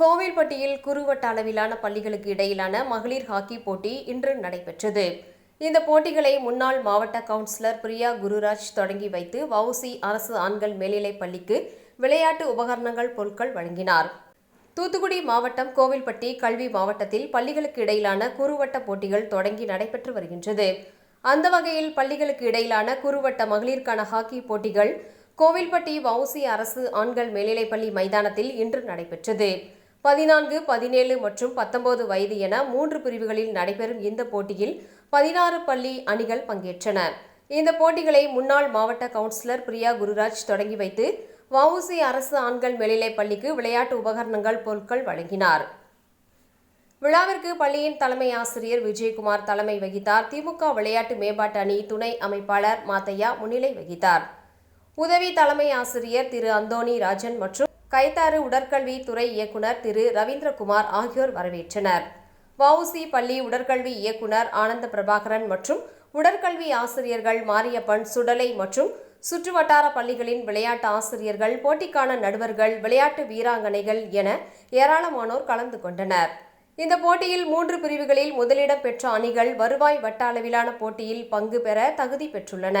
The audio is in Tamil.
கோவில்பட்டியில் குறுவட்ட அளவிலான பள்ளிகளுக்கு இடையிலான மகளிர் ஹாக்கி போட்டி இன்று நடைபெற்றது. இந்த போட்டிகளை முன்னாள் மாவட்ட கவுன்சிலர் பிரியா குருராஜ் தொடங்கி வைத்து வவுசி அரசு ஆண்கள் மேல்நிலைப் பள்ளிக்கு விளையாட்டு உபகரணங்கள் பொருட்கள் வழங்கினார். தூத்துக்குடி மாவட்டம் கோவில்பட்டி கல்வி மாவட்டத்தில் பள்ளிகளுக்கு இடையிலான குறுவட்ட போட்டிகள் தொடங்கி நடைபெற்று வருகின்றது. அந்த வகையில் பள்ளிகளுக்கு இடையிலான குறுவட்ட மகளிருக்கான ஹாக்கி போட்டிகள் கோவில்பட்டி வவுசி அரசு ஆண்கள் மேல்நிலைப்பள்ளி மைதானத்தில் இன்று நடைபெற்றது. பதினான்கு பதினேழு மற்றும் பத்தொன்பது வயது என மூன்று பிரிவுகளில் நடைபெறும் இந்த போட்டியில் பதினாறு பள்ளி அணிகள் பங்கேற்றன இந்த போட்டிகளை முன்னாள் மாவட்ட கவுன்சிலர் பிரியா குருராஜ் தொடங்கி வைத்து வவுசி அரசு ஆண்கள் மேல்நிலைப் பள்ளிக்கு விளையாட்டு உபகரணங்கள் பொருட்கள் வழங்கினார். விழாவிற்கு பள்ளியின் தலைமை ஆசிரியர் விஜயகுமார் தலைமை வகித்தார். திமுக விளையாட்டு மேம்பாட்டு அணி துணை அமைப்பாளர் மாத்தையா முன்னிலை வகித்தார். உதவி தலைமை ஆசிரியர் திரு அந்தோணி ராஜன் மற்றும் கைத்தாறு உடற்கல்வி துறை இயக்குனர் திரு ரவீந்திரகுமார் ஆகியோர் வரவேற்றனர். வவுசி பள்ளி உடற்கல்வி இயக்குனர் ஆனந்த பிரபாகரன் மற்றும் உடற்கல்வி ஆசிரியர்கள் மாரியப்பன் சுடலை மற்றும் சுற்றுவட்டார பள்ளிகளின் விளையாட்டு ஆசிரியர்கள் போட்டிக்கான நடுவர்கள் விளையாட்டு வீராங்கனைகள் என ஏராளமானோர் கலந்து கொண்டனர். இந்த போட்டியில் மூன்று பிரிவுகளில் முதலிடம் பெற்ற அணிகள் வருவாய் வட்ட அளவிலான போட்டியில் பங்கு பெற தகுதி பெற்றுள்ளன.